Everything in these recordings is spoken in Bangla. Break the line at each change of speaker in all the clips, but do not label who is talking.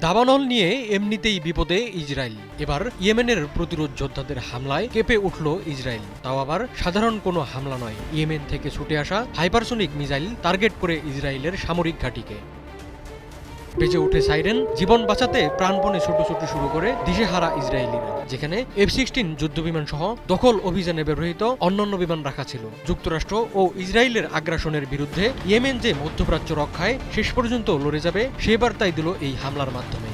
দাবানল নিয়ে এমনিতেই বিপদে ইসরায়েল। এবার ইয়েমেনের প্রতিরোধ যোদ্ধাদের হামলায় কেঁপে উঠল ইসরায়েল। তাও আবার সাধারণ কোনো হামলা নয়। ইয়েমেন থেকে ছুটে আসা হাইপারসোনিক মিসাইল টার্গেট করে ইসরায়েলের সামরিক ঘাঁটিকে। বেজে উঠে সাইরেন। জীবন বাঁচাতে প্রাণপণে ছুটোছুটি শুরু করে দিশেহারা ইসরায়েলিরা, যেখানে এফ সিক্সটিন যুদ্ধ বিমান সহ দখল অভিযানে ব্যবহৃত অন্যান্য বিমান রাখা ছিল। যুক্তরাষ্ট্র ও ইসরায়েলের আগ্রাসনের বিরুদ্ধে ইয়েমেন যে মধ্যপ্রাচ্য রক্ষায় শেষ পর্যন্ত লড়ে যাবে, সে বার্তাই দিল এই হামলার মাধ্যমে।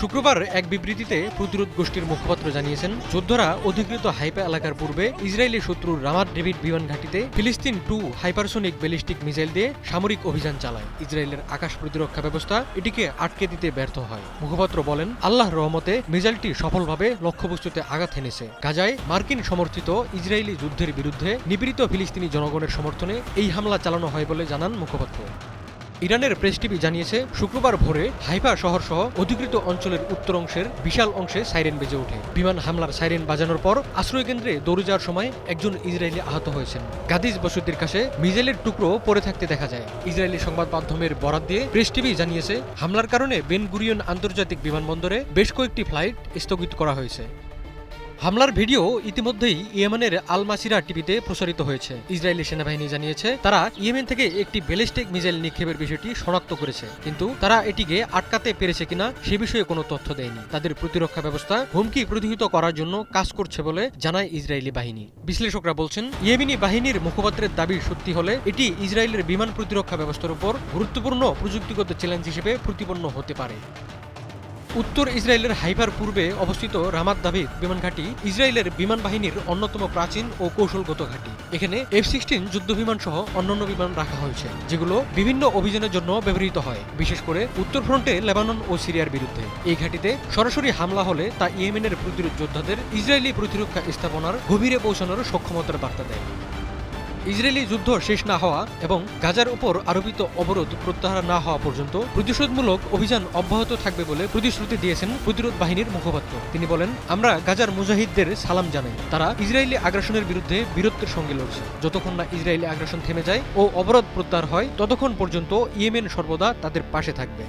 শুক্রবার এক বিবৃতিতে প্রতিরোধ গোষ্ঠীর মুখপাত্র জানিয়েছেন, যোদ্ধারা অধিকৃত হাইপা এলাকার পূর্বে ইসরায়েলি শত্রুর রামাত ডেভিড বিমান ঘাঁটিতে ফিলিস্তিন টু হাইপারসোনিক ব্যালিস্টিক মিসাইল দিয়ে সামরিক অভিযান চালায়। ইসরায়েলের আকাশ প্রতিরক্ষা ব্যবস্থা এটিকে আটকে দিতে ব্যর্থ হয়। মুখপাত্র বলেন, আল্লাহর রহমতে মিসাইলটি সফলভাবে লক্ষ্যবস্তুতে আঘাত হেনেছে। গাজায় মার্কিন সমর্থিত ইসরায়েলি যুদ্ধের বিরুদ্ধে নিপীড়িত ফিলিস্তিনি জনগণের সমর্থনে এই হামলা চালানো হয় বলে জানান মুখপাত্র। ইরানের প্রেস টিভি জানিয়েছে, শুক্রবার ভোরে হাইফা শহর সহ অধিকৃত অঞ্চলের উত্তর অংশের বিশাল অংশে সাইরেন বেজে ওঠে। বিমান হামলার সাইরেন বাজানোর পর আশ্রয়কেন্দ্রে দৌড়ে যাওয়ার সময় একজন ইসরায়েলি আহত হয়েছেন। গাদিজ বসতির কাছে মিজেলের টুকরো পড়ে থাকতে দেখা যায়। ইসরায়েলি সংবাদ মাধ্যমের বরাত দিয়ে প্রেস টিভি জানিয়েছে, হামলার কারণে বেন গুরিয়ন আন্তর্জাতিক বিমানবন্দরে বেশ কয়েকটি ফ্লাইট স্থগিত করা হয়েছে। হামলার ভিডিও ইতিমধ্যেই ইয়েমেনের আল মাসিরা টিভিতে প্রচারিত হয়েছে। ইসরায়েলি সেনাবাহিনী জানিয়েছে, তারা ইয়েমেন থেকে একটি ব্যালিস্টিক মিসাইল নিক্ষেপের বিষয়টি শনাক্ত করেছে। কিন্তু তারা এটিকে আটকাতে পেরেছে কিনা সে বিষয়ে কোনো তথ্য দেয়নি। তাদের প্রতিরক্ষা ব্যবস্থা হুমকি প্রতিহিত করার জন্য কাজ করছে বলে জানায় ইসরায়েলি বাহিনী। বিশ্লেষকরা বলছেন, ইয়েমেনি বাহিনীর মুখপাত্রের দাবি সত্যি হলে এটি ইসরায়েলের বিমান প্রতিরক্ষা ব্যবস্থার উপর গুরুত্বপূর্ণ প্রযুক্তিগত চ্যালেঞ্জ হিসেবে প্রতিপন্ন হতে পারে। উত্তর ইসরায়েলের হাইফার পূর্বে অবস্থিত রামাত দাভিদ বিমান ঘাঁটি ইসরায়েলের বিমান বাহিনীর অন্যতম প্রাচীন ও কৌশলগত ঘাঁটি। এখানে এফ সিক্সটিন যুদ্ধ বিমান সহ অন্যান্য বিমান রাখা হয়েছে, যেগুলো বিভিন্ন অভিযানের জন্য ব্যবহৃত হয়, বিশেষ করে উত্তর ফ্রন্টে লেবানন ও সিরিয়ার বিরুদ্ধে। এই ঘাঁটিতে সরাসরি হামলা হলে তা ইয়েমেনের প্রতিরোধ যোদ্ধাদের ইসরায়েলি প্রতিরক্ষা স্থাপনার গভীরে পৌঁছানোর সক্ষমতার বার্তা দেয়। ইসরায়েলি যুদ্ধ শেষ না হওয়া এবং গাজার উপর আরোপিত অবরোধ প্রত্যাহার না হওয়া পর্যন্ত প্রতিশোধমূলক অভিযান অব্যাহত থাকবে বলে প্রতিশ্রুতি দিয়েছেন প্রতিরোধ বাহিনীর মুখপাত্র। তিনি বলেন, আমরা গাজার মুজাহিদদের সালাম জানাই। তারা ইসরায়েলি আগ্রাসনের বিরুদ্ধে বীরত্বের সঙ্গে লড়ছে। যতক্ষণ না ইসরায়েলি আগ্রাসন থেমে যায় ও অবরোধ প্রত্যাহার হয়, ততক্ষণ পর্যন্ত ইয়েমেন সর্বদা তাদের পাশে থাকবে।